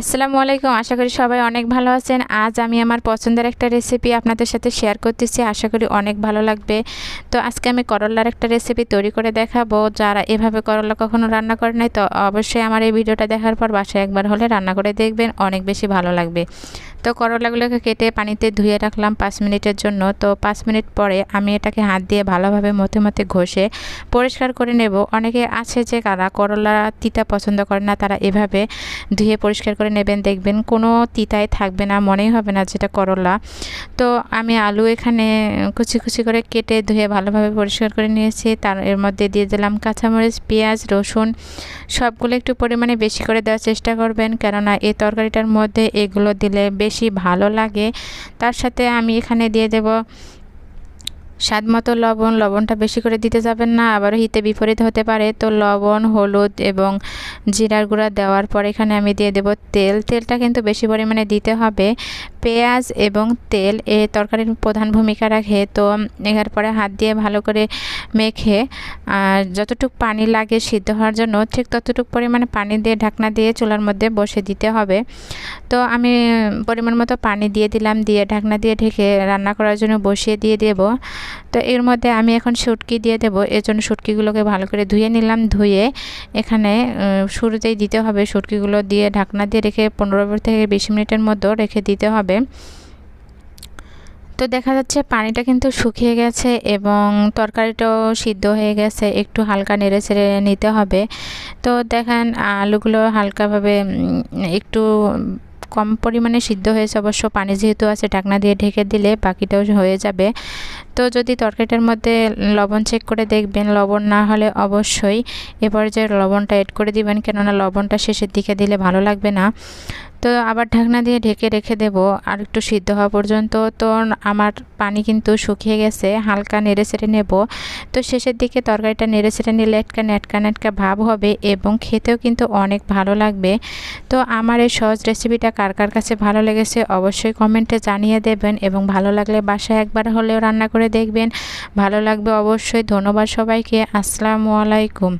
আসসালামু আলাইকুম। আশা করি সবাই অনেক ভালো আছেন। আজ আমি আমার পছন্দের একটা রেসিপি আপনাদের সাথে শেয়ার করতেছি। আশা করি অনেক ভালো লাগবে। তো আজকে আমি করলার একটা রেসিপি তৈরি করে দেখাবো। যারা এভাবে করলা কখনো রান্না করে নাই, তো অবশ্যই আমার এই ভিডিওটা দেখার পর বাসায় একবার হলে রান্না করে দেখবেন। অনেক বেশি ভালো লাগবে। তো করলাগুলোকে কেটে পানিতে ধুয়ে রাখলাম পাঁচ মিনিটের জন্য। তো পাঁচ মিনিট পরে আমি এটাকে হাত দিয়ে ভালোভাবে মতে মতে ঘষে পরিষ্কার করে নেব। অনেকে আছে যে কারা করলা তিতা পছন্দ করে না, তারা এভাবে ধুয়ে পরিষ্কার করে নেবেন। দেখবেন কোনো তিতাই থাকবে না, মনেই হবে না যেটা করলা। তো আমি আলু এখানে কুচি কুচি করে কেটে ধুয়ে ভালোভাবে পরিষ্কার করে নিয়েছি। তার এর মধ্যে দিয়ে দিলাম কাঁচামরিচ, পেঁয়াজ, রসুন, সবগুলো একটু পরিমাণে বেশি করে দেওয়ার চেষ্টা করবেন। কেননা এই তরকারিটার মধ্যে এগুলো দিলে বেশি ভালো লাগে। তার সাথে আমি এখানে দিয়ে দেব স্বাদ মতো লবণ, লবণটা বেশি করে দিতে যাবেন না আবার হিতে বিপরীত হতে পারে। তো লবণ, হলুদ এবং জিরার গুঁড়া দেওয়ার পর এখানে আমি দিয়ে দেব তেল। তেলটা কিন্তু বেশি পরিমাণে দিতে হবে। পেঁয়াজ এবং তেল এ তরকারির প্রধান ভূমিকা রাখে। তো এর পরে হাত দিয়ে ভালো করে মেখে যতটুকু পানি লাগে সিদ্ধ হওয়ার জন্য ঠিক ততটুকু পরিমাণে পানি দিয়ে ঢাকনা দিয়ে চুলার মধ্যে বসে দিতে হবে। তো আমি পরিমাণ মতো পানি দিয়ে দিলাম, দিয়ে ঢাকনা দিয়ে ঢেকে রান্না করার জন্য বসিয়ে দিয়ে দেব। তো এর মধ্যে আমি এখন শুটকি দিয়ে দেবো। এর জন্য শুটকিগুলোকে ভালো করে ধুয়ে নিলাম। ধুয়ে এখানে শুরুতেই দিতে হবে শুটকিগুলো দিয়ে ঢাকনা দিয়ে রেখে পনেরো থেকে বিশ মিনিটের মধ্যে রেখে দিতে হবে। তো দেখা যাচ্ছে পানিটা কিন্তু শুকিয়ে গেছে এবং তরকারিটাও সিদ্ধ হয়ে গেছে। একটু হালকা নেড়ে ছেড়ে নিতে হবে। তো দেখেন, আলুগুলো হালকাভাবে একটু কম পরিমাণে সিদ্ধ হয়েছে। অবশ্য পানি যেহেতু আছে, ঢাকনা দিয়ে ঢেকে দিলে বাকিটাও হয়ে যাবে। তো যদি তরকারিটার মধ্যে লবণ চেক করে দেখবেন, লবণ না হলে অবশ্যই এ পর্যায়ে লবণটা এড করে দিবেন, কেননা লবণটা শেষের দিকে দিলে ভালো লাগবে না। তো আবার ঢাকনা দিয়ে ঢেকে রেখে দেব, আর একটু সিদ্ধ হওয়া পর্যন্ত। তো আমার পানি কিন্তু শুকিয়ে গেছে, হালকা নেড়ে সেড়ে নেব। তো শেষের দিকে তরকারিটা নেড়ে সেড়ে নিলে একটা নেটকা নেটকা ভাব হবে এবং খেতেও কিন্তু অনেক ভালো লাগবে। তো আমার এই সহজ রেসিপিটা কার কার কাছে ভালো লেগেছে অবশ্যই কমেন্টে জানিয়ে দেবেন এবং ভালো লাগলে বাসায় একবার হলেও রান্না করে দেখবেন। ভালো লাগবে অবশ্যই। ধন্যবাদ সবাইকে। আসসালামু আলাইকুম।